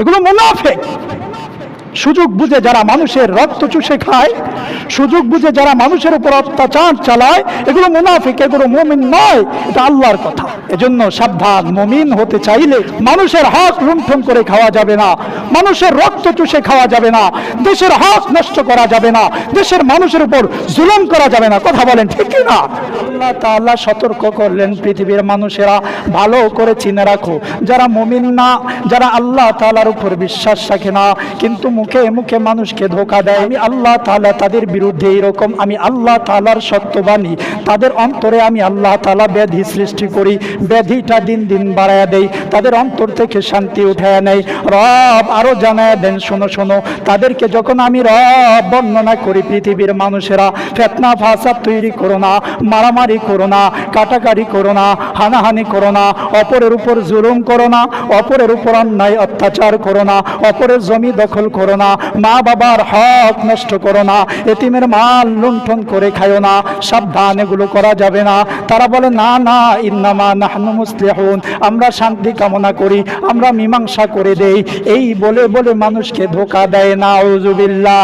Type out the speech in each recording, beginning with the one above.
এগুলো মুনাফেক। সুযোগ বুঝে যারা মানুষের রক্ত চুষে খায় সুযোগ বুঝে যারা মানুষের উপর অত্যাচার চালায়, এগুলো মুনাফিক, এগুলো মমিন নয়, এটা আল্লাহর কথা। এজন্য সাবধান, মমিন হতে চাইলে মানুষের হক লুণ্ঠন করে খাওয়া যাবে না, মানুষের রক্ত চুষে খাওয়া যাবে না, দেশের হক নষ্ট করা যাবে না, দেশের মানুষের উপর জুলুম করা যাবে না। কথা বলেন, ঠিক না? আল্লাহ তাআলা সতর্ক করলেন পৃথিবীর মানুষেরা। ভালো করে চিনে রাখো, যারা মমিন না, যারা আল্লাহ তাআলার উপর বিশ্বাস রাখে না, কিন্তু মুখে মুখে মানুষকে ধোকা দেয়। আমি আল্লাহ তাআলা তাদের বিরুদ্ধে এরকম আমি আল্লাহ তাআলার সত্যবাণী। তাদের অন্তরে আমি আল্লাহ তালা ব্যাধি সৃষ্টি করি, ব্যাধিটা দিন দিন বাড়ায় দেই, তাদের অন্তর থেকে শান্তি উঠায় নেই। রব আরও জানায় দেন, শোনো শোনো, তাদেরকে যখন আমি রব বর্ণনা করি পৃথিবীর মানুষেরা, ফেতনা, ফাসাদ তৈরি করো না, মারামারি করো না, কাটাকাটি করো না, হানাহানি করো না, অপরের উপর জুলুম করো না, অপরের উপর অন্যায় অত্যাচার করো না, অপরের জমি দখল করো না মা বাবার হক নষ্ট করো না এতিমের মাল লুণ্ঠন করে খায়ো না, সাবধান এগুলো করা যাবে না। তারা বলে, না না, ইন্নামা নাহনু মুসলিহুন, আমরা শান্তি কামনা করি, আমরা মীমাংসা করে দেই। এই বলে বলে মানুষকে ধোকা দেয় না ওজুবিল্লাহ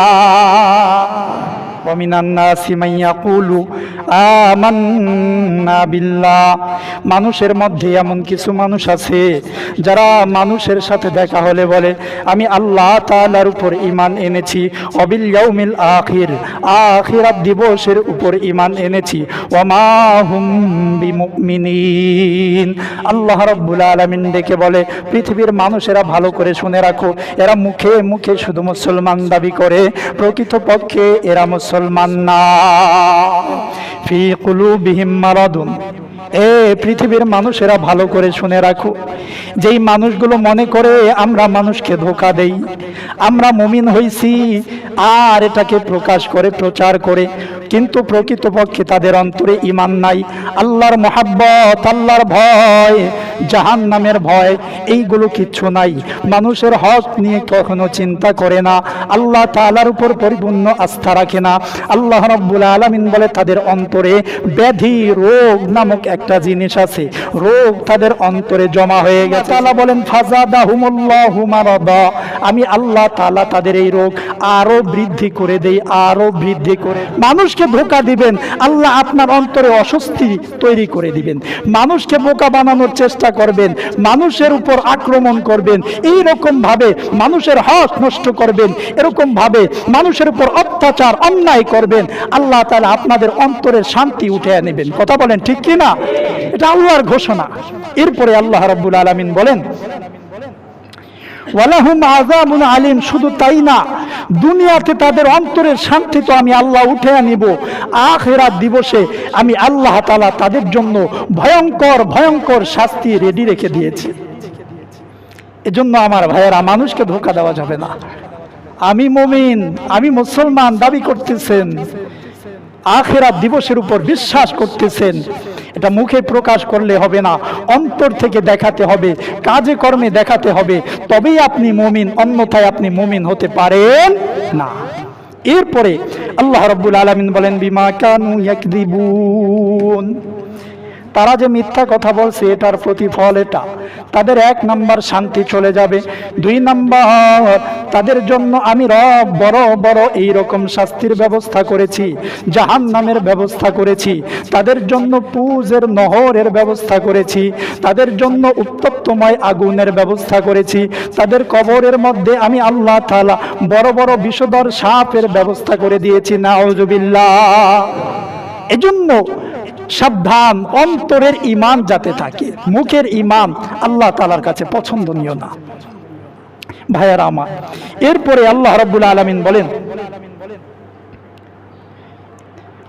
ومن الناس من يقول آمنا بالله মানুষের মধ্যে এমন কিছু মানুষ আছে যারা মানুষের সাথে দেখা হলে বলে আমি আল্লাহ তাআলার উপর ঈমান এনেছি অবিল ইয়াউমিল আখির আখিরাত দিবসের উপর ঈমান এনেছি ওমা হুম বিমুমিনিন আল্লাহ রাব্বুল আলামিন ডেকে বলে পৃথিবীর মানুষেরা ভালো করে শুনে রাখো এরা মুখে মুখে শুধু মুসলমান দাবি করে প্রকৃতপক্ষে এরা মুসলমান না ফি কুলুবিহিম মারাদুন। এ পৃথিবীর মানুষেরা ভালো করে শুনে রাখো। যেই মানুষগুলো মনে করে আমরা মানুষকে ধোকা দেই, আমরা মুমিন হইছি, আর এটাকে প্রকাশ করে, প্রচার করে। কিন্তু প্রকৃতপক্ষে তাদের অন্তরে ইমান নাই। আল্লাহর মহাব্বত, আল্লাহর ভয় জাহান নামের ভয় এইগুলো কিচ্ছু নাই। মানুষের হক নিয়ে কখনো চিন্তা করে না। আল্লাহ তাআলার উপর পরিপূর্ণ আস্থা রাখে না। আল্লাহ রব্বুল আলামিন বলে তাদের অন্তরে ব্যাধি রোগ নামক একটা জিনিস আছে। রোগ তাদের অন্তরে জমা হয়ে গেছে। তাআলা বলেন ফাজাদাহুমুল্লাহু মারাদা। আমি আল্লাহ তালা তাদের এই রোগ আরও বৃদ্ধি করে দেই আরও বৃদ্ধি করে। মানুষকে ধোকা দিবেন আল্লাহ আপনার অন্তরে অস্বস্তি তৈরি করে দিবেন। মানুষকে বোকা বানানোর চেষ্টা করবেন, মানুষের উপর আক্রমণ করবেন এই ভাবে মানুষের হক নষ্ট করবেন এরকম ভাবে মানুষের উপর অত্যাচার, অন্যায় করবেন, আল্লাহ তালা আপনাদের অন্তরের শান্তি উঠে নেবেন। কথা বলেন ঠিক কি না এটা আল্লাহর ঘোষণা। এরপরে আল্লাহ রব্বুল আলমিন বলেন ওয়ালাহুম আযাবুন আলিম, শুধু তাই না, দুনিয়াতে তাদের অন্তরের শান্তি তো আমি আল্লাহ উঠে আনিব আখিরাত দিবসে আমি আল্লাহ তাআলা তাদের জন্য ভয়ঙ্কর ভয়ঙ্কর শাস্তি রেডি রেখে দিয়েছি। এজন্য আমার ভাইয়েরা, মানুষকে ধোকা দেওয়া যাবে না। আমি মমিন, আমি মুসলমান দাবি করতেছেন, আখেরাত দিবসের উপর বিশ্বাস করতেছেন। এটা মুখে প্রকাশ করলে হবে না, অন্তর থেকে দেখাতে হবে, কাজে কর্মে দেখাতে হবে, তবেই আপনি মুমিন, অন্যথায় আপনি মুমিন হতে পারেন না। এরপরে আল্লাহ রব্বুল আলমিন বলেন, বিমা কানু ইয়াকদিবুন। তারা যে মিথ্যা কথা বলছে, এটার প্রতিফল এটা। তাদের এক নাম্বার শান্তি চলে যাবে। দুই নাম্বার, তাদের জন্য আমি রব বড় বড় এই রকম শাস্তির ব্যবস্থা করেছি জাহান নামের ব্যবস্থা করেছি। তাদের জন্য পুজের নহরের ব্যবস্থা করেছি। তাদের জন্য উত্তপ্তময় আগুনের ব্যবস্থা করেছি। তাদের কবরের মধ্যে আমি আল্লাহ তালা বড় বড় বিষধর সাপের ব্যবস্থা করে দিয়েছি, নাউজুবিল্লাহ। এজন্য সাবধান অন্তরের ইমান যাতে থাকে মুখের ইমান আল্লাহ তালার কাছে পছন্দনীয় না ভাইয়ারা আমার এরপরে আল্লাহ রব্বুল আলমিন বলেন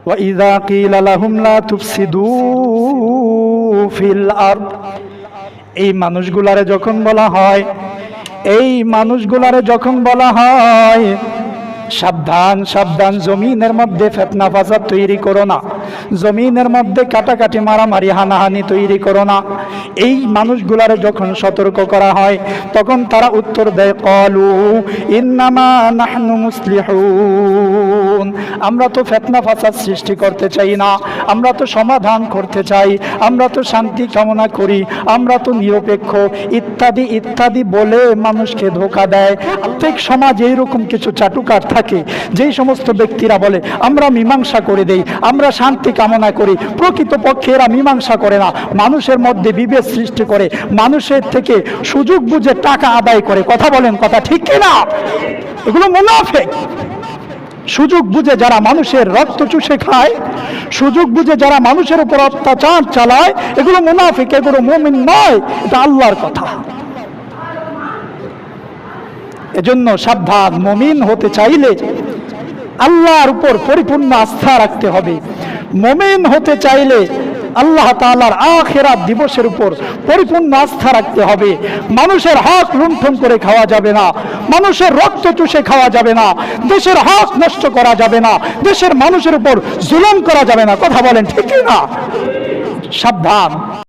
وَإِذَا قِيلَ لَهُمْ لَا تُفْسِدُوا فِي الْأَرْضِ এই মানুষগুলারে যখন বলা হয় এই মানুষগুলারে যখন বলা হয় সাবধান সাবধান, জমিনের মধ্যে ফেতনা ফাসাদ তৈরি করো না। জমিনের মধ্যে কাটাকাটি মারামারি, হানাহানি তৈরি করো না। এই মানুষগুলারে যখন সতর্ক করা হয়, তখন তারা উত্তর দেয়, কলু ইন্নামা আমরা তো ফেতনা ফাসাদ সৃষ্টি করতে চাই না। আমরা তো সমাধান করতে চাই। আমরা তো শান্তি কামনা করি। আমরা তো নিরপেক্ষ। ইত্যাদি ইত্যাদি বলে মানুষকে ধোকা দেয়। প্রত্যেক সমাজে এইরকম কিছু চাটুকার থাকে। যেই সমস্ত ব্যক্তিরা বলে, আমরা মীমাংসা করে দেই, আমরা শান্তি কামনা করি, প্রকৃতপক্ষে এরা মীমাংসা করে না, মানুষের মধ্যে বিভেদ সৃষ্টি করে, মানুষের থেকে সুযোগ বুঝে টাকা আদায় করে। কথা বলেন, কথা ঠিক কিনা? এগুলো মুনাফেক। সুযোগ বুঝে যারা মানুষের রক্ত চুষে খায়, সুযোগ বুঝে যারা মানুষের উপর অত্যাচার চালায়, এগুলো মুনাফিক, এগুলো মুমিন নয়, এটা আল্লাহর কথা। এজন্য সাবধান মমিন হতে চাইলে আল্লাহর উপর পরিপূর্ণ আস্থা রাখতে হবে। মমিন হতে চাইলে আল্লাহ তাআলার আখেরাত দিবসের উপর পরিপূর্ণ আস্থা রাখতে হবে। মানুষের হক লুণ্ঠন করে খাওয়া যাবে না। মানুষের রক্ত চুষে খাওয়া যাবে না। দেশের হক নষ্ট করা যাবে না। দেশের মানুষের উপর জুলুম করা যাবে না। কথা বলেন, ঠিক না সাবধান।